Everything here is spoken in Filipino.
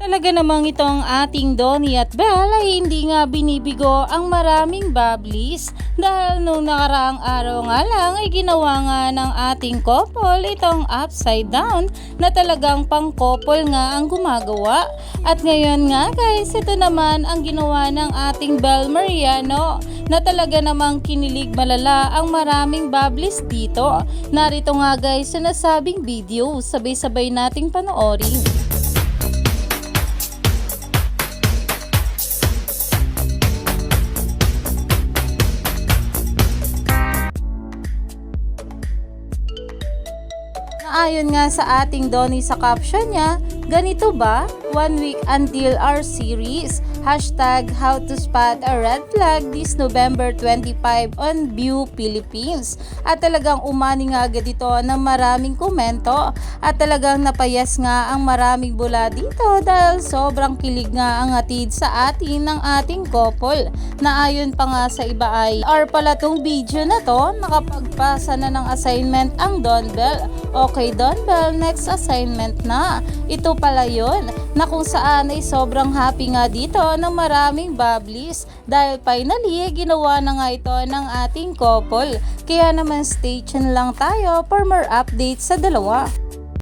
Talaga namang itong ating Donnie at Belle ay hindi nga binibigo ang maraming bablis dahil nung nakaraang araw nga lang ay ginawa nga ng ating couple itong upside down na talagang pang couple nga ang gumagawa. At ngayon nga guys, ito naman ang ginawa ng ating Belle Mariano na talaga namang kinilig malala ang maraming bablis dito. Narito nga guys sa nasabing video, sabay-sabay nating panoorin. Ayon nga sa ating Donnie sa caption niya, ganito ba? One week until our series. Hashtag how to spot a red flag this November 25 on View Philippines. At talagang umani nga agad ito ng maraming komento at talagang napayas nga ang maraming bula dito dahil sobrang kilig nga ang atid sa atin ng ating couple. Na ayon pa nga sa iba ay or pala tong video na to nakapagpasa na ng assignment ang Don Bell. Okay Don Bell, next assignment na. Ito pala yon na kung saan ay sobrang happy nga dito ng maraming bablis dahil finally ginawa na nga ito ng ating couple. Kaya naman stay tuned lang tayo for more updates sa dalawa.